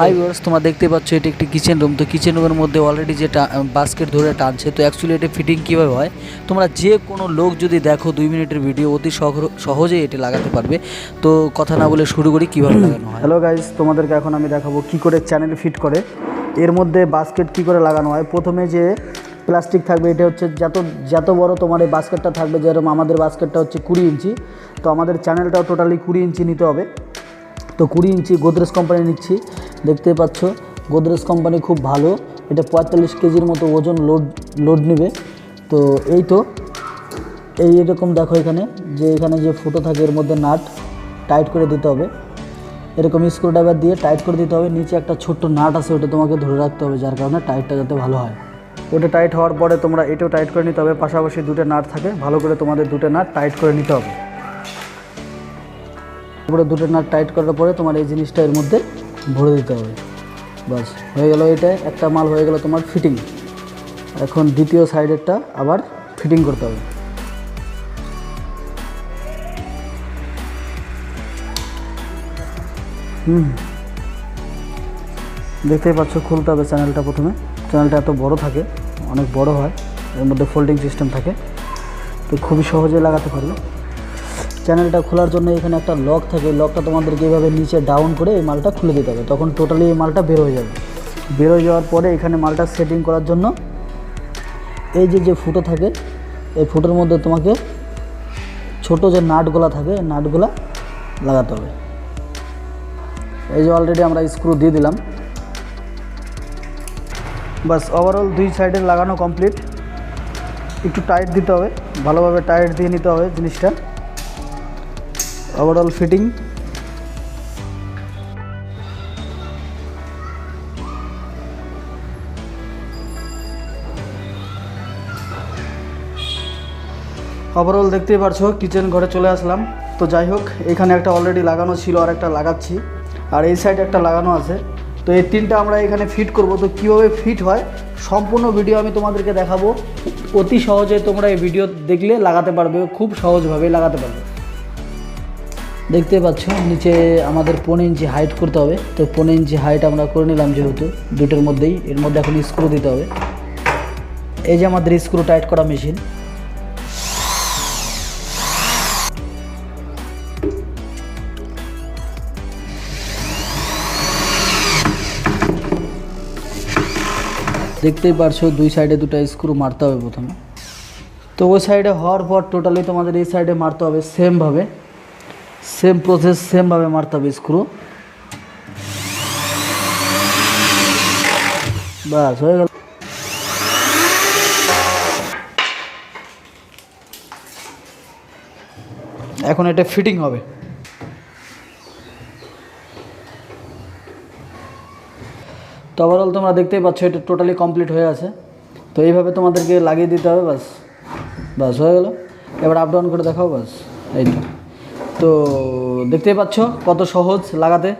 Hi viewers তোমরা দেখতে পাচ্ছ এটি একটি কিচেন রুম তো কিচেন রুমের মধ্যে অলরেডি যে বাস্কেট ধরে টানছে। তো অ্যাকচুয়ালি এটা ফিটিং কীভাবে হয়? তোমরা যে কোনো লোক যদি দেখো দুই মিনিটের ভিডিও অতি সহজেই এটি লাগাতে পারবে। তো কথা না বলে শুরু করি কীভাবে লাগানো হয়? হ্যালো গাইজ তোমাদেরকে এখন আমি দেখাবো কি করে চ্যানেল ফিট করে। এর মধ্যে বাস্কেট কি করে লাগানো হয়? প্রথমে যে প্লাস্টিক থাকবে এটা হচ্ছে যত যত বড় তোমার এই বাস্কেটটা থাকবে যেরকম আমাদের বাস্কেটটা হচ্ছে কুড়ি ইঞ্চি তো আমাদের চ্যানেলটাও টোটালি কুড়ি ইঞ্চি নিতে হবে। তো কুড়ি ইঞ্চি গোদরেজ কোম্পানি নিচ্ছি। দেখতে পাচ্ছ, গোদরেজ কোম্পানি খুব ভালো। এটা পঁয়তাল্লিশ কেজির মতো ওজন লোড লোড নেবে। তো এই তো, এই এরকম দেখো এখানে, যে এখানে যে ফুটো থাকে, এর মধ্যে নাট টাইট করে দিতে হবে। এরকম স্ক্রুড্রাইভার দিয়ে টাইট করে দিতে হবে। নিচে একটা ছোট্ট নাট আছে, ওটা তোমাকে ধরে রাখতে হবে, যার কারণে টাইটটা যাতে ভালো হয়। ওটা টাইট হওয়ার পরে তোমরা এটাও টাইট করে নিতে হবে। পাশাপাশি দুটো নাট থাকে, ভালো করে তোমাদের দুটো নাট টাইট করে নিতে হবে। তারপরে দুটো নাট টাইট করার পরে তোমার এই জিনিসটা এর মধ্যে ভরে দিতে হবে। বাস, হয়ে গেল এটা একটা মাল হয়ে গেল তোমার ফিটিং এখন দ্বিতীয় সাইডেরটা আবার ফিটিং করতে হবে। হুম। দেখতেই পাচ্ছ খুলতে হবে চ্যানেলটা প্রথমে। চ্যানেলটা এত বড় থাকে, অনেক বড় হয়, এর মধ্যে ফোল্ডিং সিস্টেম থাকে। তো খুবই সহজে লাগাতে পারবে। চ্যানেলটা খোলার জন্য এখানে একটা লক থাকে। লকটা তোমাদেরকে এইভাবে নিচে ডাউন করে এই মালটা খুলে দিতে হবে। তখন টোটালি এই মালটা বের হয়ে যাবে। বের হয়ে যাওয়ার পরে এখানে মালটা সেটিং করার জন্য এই যে যে ফুটো থাকে, এই ফুটোর মধ্যে তোমাকে ছোট যে নাটগুলা থাকে নাটগুলা লাগাতে হবে। এই যে অলরেডি আমরা স্ক্রু দিয়ে দিলাম। বাস ওভারঅল দুই সাইডে লাগানো কমপ্লিট একটু টাইট দিতে হবে। ভালোভাবে টাইট দিয়ে নিতে হবে জিনিসটা। ওভারঅল ফিটিং ওভারঅল দেখতেই পারছ কিচেন ঘরে চলে আসলাম। তো যাই হোক, এখানে একটা অলরেডি লাগানো ছিল, আর একটা লাগাচ্ছি। আর এই সাইডে একটা লাগানো আছে। তো এই তিনটা আমরা এখানে ফিট করব। তো কীভাবে ফিট হয়, সম্পূর্ণ ভিডিও আমি তোমাদেরকে দেখাবো। অতি সহজে তোমরা এই ভিডিও দেখলে লাগাতে পারবে, খুব সহজভাবে লাগাতে পারবে। দেখতে পাচ্ছ, নিচে আমাদের পনেরো ইঞ্চি হাইট করতে হবে। তো পনেরো ইঞ্চি হাইট আমরা করে নিলাম যেহেতু, দুটোর মধ্যেই। এর মধ্যে এখন স্ক্রু দিতে হবে। এই যে আমাদের স্ক্রু টাইট করা মেশিন দেখতেই পারছ, দুই সাইডে দুটো স্ক্রু মারতে হবে প্রথমে। তো ওই সাইডে হওয়ার পর টোটালি তোমাদের এই সাইডে মারতে হবে সেমভাবে সেম প্রসেস সেমভাবে মারতে হবে স্ক্রু বাস, হয়ে গেল। এখন এটা ফিটিং হবে। তো ওভারঅল তোমরা দেখতেই পাচ্ছ, এটা টোটালি কমপ্লিট হয়ে আছে। তো এইভাবে তোমাদেরকে লাগিয়ে দিতে হবে, বাস। বাস, হয়ে গেল। এবার আপ ডাউন করে দেখাও, বাস। এই তো। তো দেখতেই পাচ্ছ কত সহজ লাগাতে।